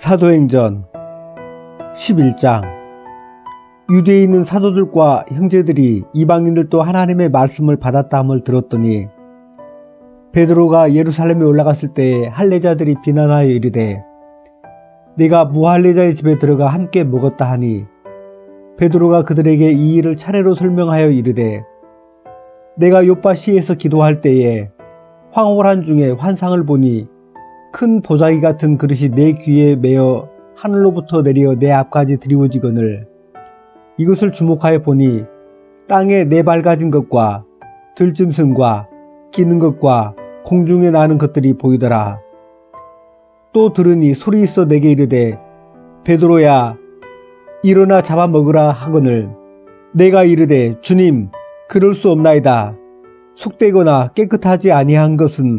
사도행전 11장. 유대에 있는 사도들과 형제들이 이방인들도 하나님의 말씀을 받았다함을 들었더니 베드로가 예루살렘에 올라갔을 때에 할례자들이 비난하여 이르되 네가 무할례자의 집에 들어가 함께 먹었다 하니 베드로가 그들에게 이 일을 차례로 설명하여 이르되 내가 요파 시에서 기도할 때에 황홀한 중에 환상을 보니 큰 보자기 같은 그릇이 내 귀에 매어 하늘로부터 내려 내 앞까지 드리워지거늘 이것을 주목하여 보니 땅에 네 발가진 것과 들짐승과 기는 것과 공중에 나는 것들이 보이더라. 또 들으니 소리 있어 내게 이르되 베드로야 일어나 잡아먹으라 하거늘 내가 이르되 주님 그럴 수 없나이다. 속되거나 깨끗하지 아니한 것은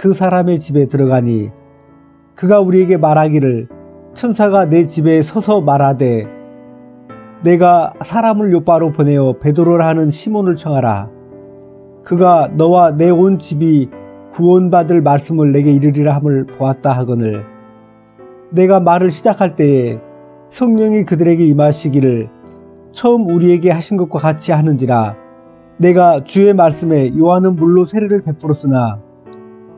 그 사람의 집에 들어가니 그가 우리에게 말하기를 천사가 내 집에 서서 말하되 내가 사람을 요바로 보내어 베드로라 하는 시몬을 청하라. 그가 너와 내 온 집이 구원받을 말씀을 내게 이르리라 함을 보았다 하거늘 내가 말을 시작할 때에 성령이 그들에게 임하시기를 처음 우리에게 하신 것과 같이 하는지라 내가 주의 말씀에 요한은 물로 세례를 베풀었으나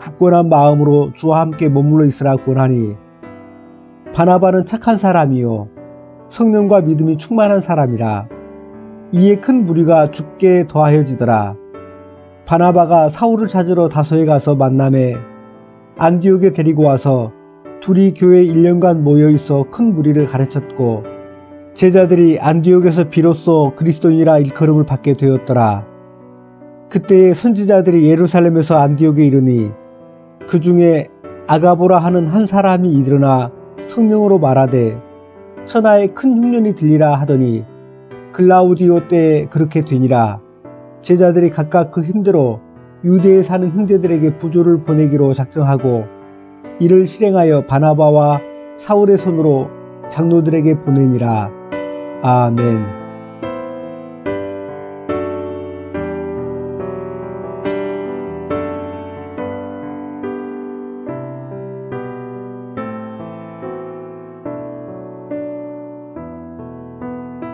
굳건한 마음으로 주와 함께 머물러 있으라 권하니 바나바는 착한 사람이요 성령과 믿음이 충만한 사람이라 이에 큰 무리가 죽게 더하여지더라 바나바가 사울을 찾으러 다소에 가서 만남에 안디옥에 데리고 와서 둘이 교회 1년간 모여 있어 큰 무리를 가르쳤고 제자들이 안디옥에서 비로소 그리스도인이라 일컬음을 받게 되었더라. 그때에 선지자들이 예루살렘에서 안디옥에 이르니 그 중에 아가보라 하는 한 사람이 일어나 성령으로 말하되 천하에 큰 흉년이 들리라 하더니 글라우디오 때에 그렇게 되니라 제자들이 각각 그 힘대로 유대에 사는 형제들에게 부조를 보내기로 작정하고 이를 실행하여 바나바와 사울의 손으로 장로들에게 보내니라 아멘.